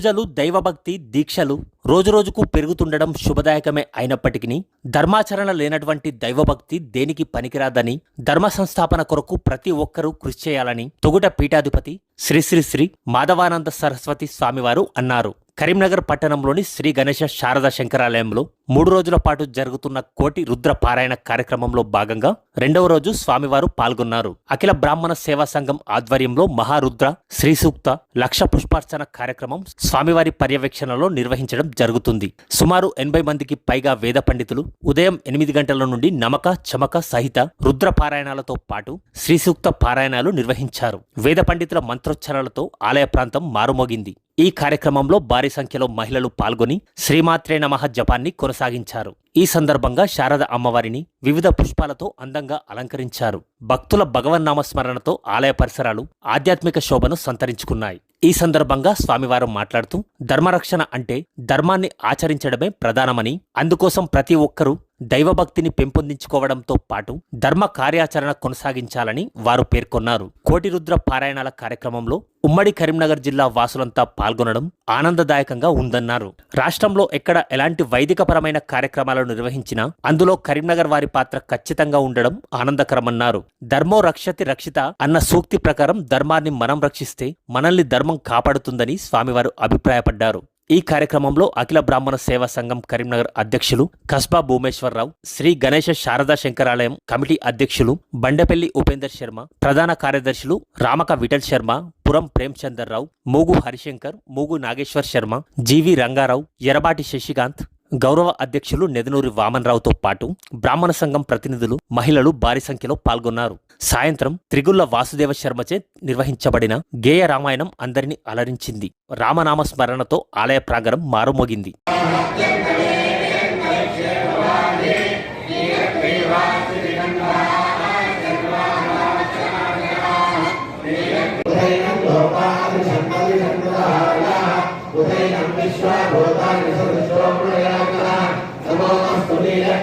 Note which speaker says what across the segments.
Speaker 1: పూజలు దైవభక్తి దీక్షలు రోజురోజుకు పెరుగుతుండడం శుభదాయకమే అయినప్పటికీ ధర్మాచరణ లేనటువంటి దైవభక్తి దేనికి పనికిరాదని ధర్మ సంస్థాపన కొరకు ప్రతి ఒక్కరూ కృషి చేయాలని తొగుట పీఠాధిపతి శ్రీ శ్రీ శ్రీ మాధవానంద సరస్వతి స్వామివారు అన్నారు. కరీంనగర్ పట్టణంలోని శ్రీ గణేశ శారద శంకరాలయంలో మూడు రోజుల పాటు జరుగుతున్న కోటి రుద్ర పారాయణ కార్యక్రమంలో భాగంగా రెండవ రోజు స్వామివారు పాల్గొన్నారు. అఖిల బ్రాహ్మణ సేవా సంఘం ఆధ్వర్యంలో మహారుద్ర శ్రీ సూక్త లక్ష పుష్పార్చన కార్యక్రమం స్వామివారి పర్యవేక్షణలో నిర్వహించడం జరుగుతుంది. సుమారు ఎనభై మందికి పైగా వేద పండితులు ఉదయం ఎనిమిది గంటల నుండి నమక చమక సహిత రుద్ర పారాయణాలతో పాటు శ్రీ సూక్త పారాయణాలు నిర్వహించారు. వేద పండితుల మంత్రోచ్చారాలతో ఆలయ ప్రాంతం మారుమోగింది. ఈ కార్యక్రమంలో భారీ సంఖ్యలో మహిళలు పాల్గొని శ్రీమాత్రే నమః జపాన్ని కొనసాగించారు. ఈ సందర్భంగా శారద అమ్మవారిని వివిధ పుష్పాలతో అందంగా అలంకరించారు. భక్తుల భగవన్నామస్మరణతో ఆలయ పరిసరాలు ఆధ్యాత్మిక శోభను సంతరించుకున్నాయి. ఈ సందర్భంగా స్వామివారు మాట్లాడుతూ ధర్మరక్షణ అంటే ధర్మాన్ని ఆచరించడమే ప్రధానమని అందుకోసం ప్రతి ఒక్కరూ దైవభక్తిని పెంపొందించుకోవడంతో పాటు ధర్మ కార్యాచరణ కొనసాగించాలని వారు పేర్కొన్నారు. కోటిరుద్ర పారాయణాల కార్యక్రమంలో ఉమ్మడి కరీంనగర్ జిల్లా వాసులంతా పాల్గొనడం ఆనందదాయకంగా ఉందన్నారు. రాష్ట్రంలో ఎక్కడ ఎలాంటి వైదికపరమైన కార్యక్రమాలను నిర్వహించినా అందులో కరీంనగర్ వారి పాత్ర ఖచ్చితంగా ఉండడం ఆనందకరమన్నారు. ధర్మో రక్షతి రక్షిత అన్న సూక్తి ప్రకారం ధర్మాన్ని మనం రక్షిస్తే మనల్ని ధర్మం కాపాడుతుందని స్వామివారు అభిప్రాయపడ్డారు. ఈ కార్యక్రమంలో అఖిల బ్రాహ్మణ సేవా సంఘం కరీంనగర్ అధ్యక్షులు కస్బా భూమేశ్వరరావు శ్రీ గణేశ శారదా శంకరాలయం కమిటీ అధ్యక్షులు బండపల్లి ఉపేందర్ శర్మ ప్రధాన కార్యదర్శులు రామక విఠల్ శర్మ పురం ప్రేమ్చందర్ రావు మూగు హరిశంకర్ మూగు నాగేశ్వర్ శర్మ జీవి రంగారావు ఎరబాటి శశికాంత్ గౌరవ అధ్యక్షులు నెదనూరి వామన్రావుతో పాటు బ్రాహ్మణ సంఘం ప్రతినిధులు మహిళలు భారీ సంఖ్యలో పాల్గొన్నారు. సాయంత్రం త్రిగుళ్ళ వాసుదేవ శర్మచే నిర్వహించబడిన గేయ రామాయణం అందరినీ అలరించింది. రామనామ స్మరణతో ఆలయ ప్రాంగణం మారుమోగింది.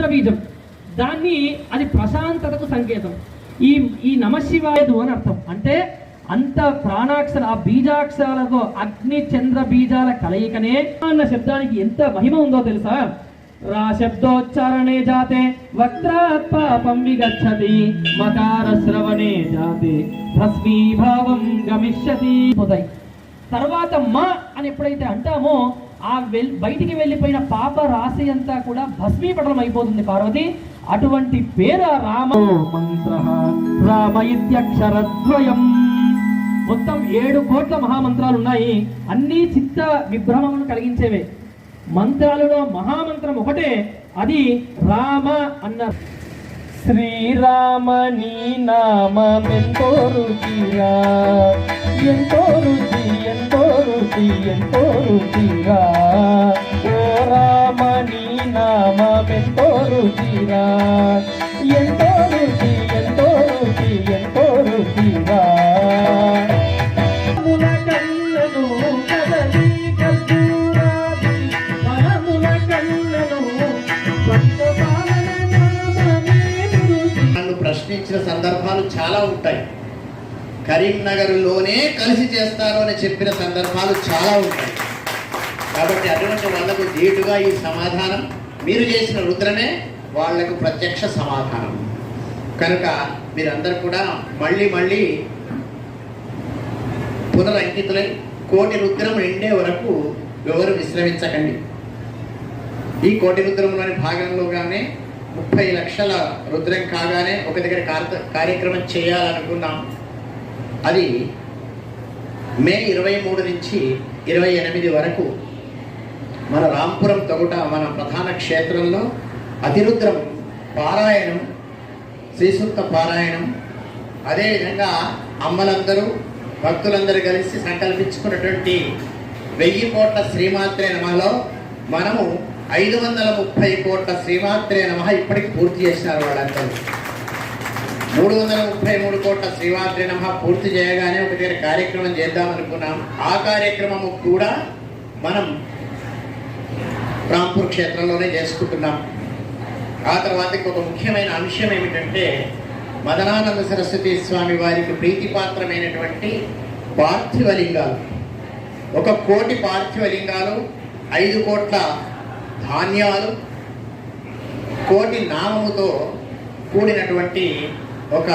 Speaker 2: ఇంద్రబీజం దాన్ని అది ప్రశాంతతకు సంకేతం. ఈ ఈ నమశివాయదు అని అర్థం. అంటే అంత ప్రాణాక్షర ఆ బీజాక్షరాలతో అగ్ని చంద్ర బీజాల కలయికనే అన్న శబ్దానికి ఎంత మహిమ ఉందో తెలుసా? రా శబ్దోచ్చారణే జాతే వక్రాత్ పాపం విగచ్చతి మకార శ్రవణే జాతే భస్మీభావం గమిష్యతి. పోతాయి. తర్వాత మా అని ఎప్పుడైతే అంటామో ఆ వెల్ బయటికి వెళ్ళిపోయిన పాప రాశి అంతా కూడా భస్మీపటలం అయిపోతుంది పార్వతి. అటువంటి పేరు ఆ రామ మంత్ర రామ ఇత్యక్షరద్వయం మొత్తం ఏడు కోట్ల మహామంత్రాలు ఉన్నాయి. అన్ని చిత్త విభ్రమమును కలిగించేవే. మంత్రాలలో మహామంత్రం ఒకటే. అది రామ అన్న శ్రీరామని నామెంతో రుచిరా. ఎంతో రుచి ఎంతో రుచి ఎంతో రుచిరా. ఓ రామని నామెంతో రుచిరా. ఎంతో రుచి ఎంతో రుచి ఎంతో రుచిరా.
Speaker 3: ప్రశ్నించిన సందర్భాలు చాలా ఉంటాయి. కరీంనగర్లోనే కలిసి చేస్తారు అని చెప్పిన సందర్భాలు చాలా ఉంటాయి. కాబట్టి అటువంటి వాళ్ళకు ధీటుగా ఈ సమాధానం మీరు చేసిన రుద్రమే వాళ్ళకు ప్రత్యక్ష సమాధానం. కనుక మీరందరూ కూడా మళ్ళీ మళ్ళీ పునరంకితులై కోటి రుద్రం నిండే వరకు ఎవరు విశ్రమించకండి. ఈ కోటి రుద్రంలోని భాగంలోగానే ముప్పై లక్షల రుద్రం కాగానే ఒక దగ్గర కార్యక్రమం చేయాలనుకున్నాం. అది మే ఇరవై మూడు నుంచి ఇరవై ఎనిమిది వరకు మన రాంపురం తగుట మన ప్రధాన క్షేత్రంలో అతిరుద్రం పారాయణం శ్రీసూక్త పారాయణం అదేవిధంగా అమ్మలందరూ భక్తులందరూ కలిసి సంకల్పించుకున్నటువంటి వెయ్యి కోట్ల శ్రీమాత్రే నమలో మనము ఐదు వందల ముప్పై కోట్ల శ్రీమాత్రే నమ ఇప్పటికి పూర్తి చేసినారు వాళ్ళందరూ. మూడు వందల ముప్పై మూడు కోట్ల శ్రీవాద్రి నమ పూర్తి చేయగానే ఒక దగ్గర కార్యక్రమం చేద్దాం అనుకున్నాం ఆ కార్యక్రమము కూడా మనం రాంపూర్ క్షేత్రంలోనే చేసుకుంటున్నాం. ఆ తర్వాత ఒక ముఖ్యమైన అంశం ఏమిటంటే మదనానంద సరస్వతి స్వామి వారికి ప్రీతిపాత్రమైనటువంటి పార్థివలింగాలు. ఒక కోటి పార్థివలింగాలు ఐదు కోట్ల ధాన్యాలు కోటి నామముతో కూడినటువంటి ఒక